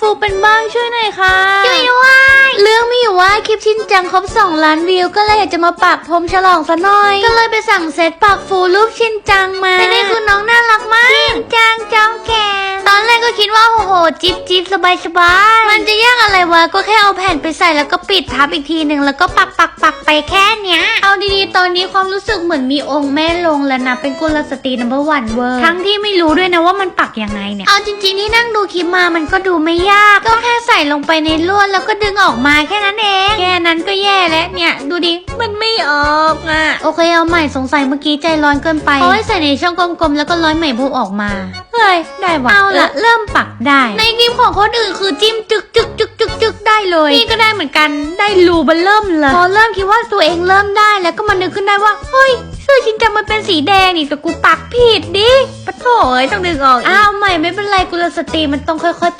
ฟูเป็นบ้างช่วยหน่อยค่ะช่วยด้วยเรื่องมีอยู่ว่าคลิปชินจังครบ2ล้านวิว ก็เลยอยากจะมาปักพรมฉลองซะหน่อย ก็เลยไปสั่งเซตปักฟูรูปชินจังมาแต่นี่คือน้องน่ารักมากชินจังเจ้าแก่ตอนแรกก็คิดว่าโอ้โห จิ๊บจิ๊บสบายสบายมันจะยาก อะไรวะก็แค่เอาแผ่นไปใส่แล้วก็ปิดทับอีกทีหนึ่งแล้วก็ปักปักปักไปแค่เนี้ย เอาดีๆ ตอนนี้ความรู้สึกเหมือนมีองค์แม่ลงแล้วนะเป็นกุลสตรีนัมเบอร์วันเวอร์ทั้งที่ไม่รู้ด้วยนะว่ามันปักยังไงเนี่ย เอาจริงๆที่นั่งดูคลิปมามันก็ดูไม่ยาก ก็แค่ใส่ลงไปในลวดแล้วก็ดึงออกมาแค่นั้นเอง แค่นั้นก็แย่แล้วเนี่ย ดูดิ มันไม่ออกอะ โอเคเอาใหม่สงสัยเมื่อกี้ใจร้อนเกินไปเขาให้ใส่ในช่องกลมๆแล้วก็ร้อยไหมพรมออกมา เฮ้ยได้ว่ะเอาละเริ่มปักได้ ในคลิปของคนอื่นคือจิ้มจึกจึกจึกจึกจึกได้ เลย นี่ก็ได้เหมือนกันได้รูเบันเริ่มเลยพอเริ่มคิดว่าตัวเองเริ่มได้แล้วก็มานึกขึ้นได้ว่าเฮ้ยเสื้อชินจังมันเป็นสีแดงนี่แต่กูปักผิดดิปะโถเอ้ยต้องดึงออกอ้าวใหม่ไม่เป็นไรกุลสตรีมันต้องค่อยๆ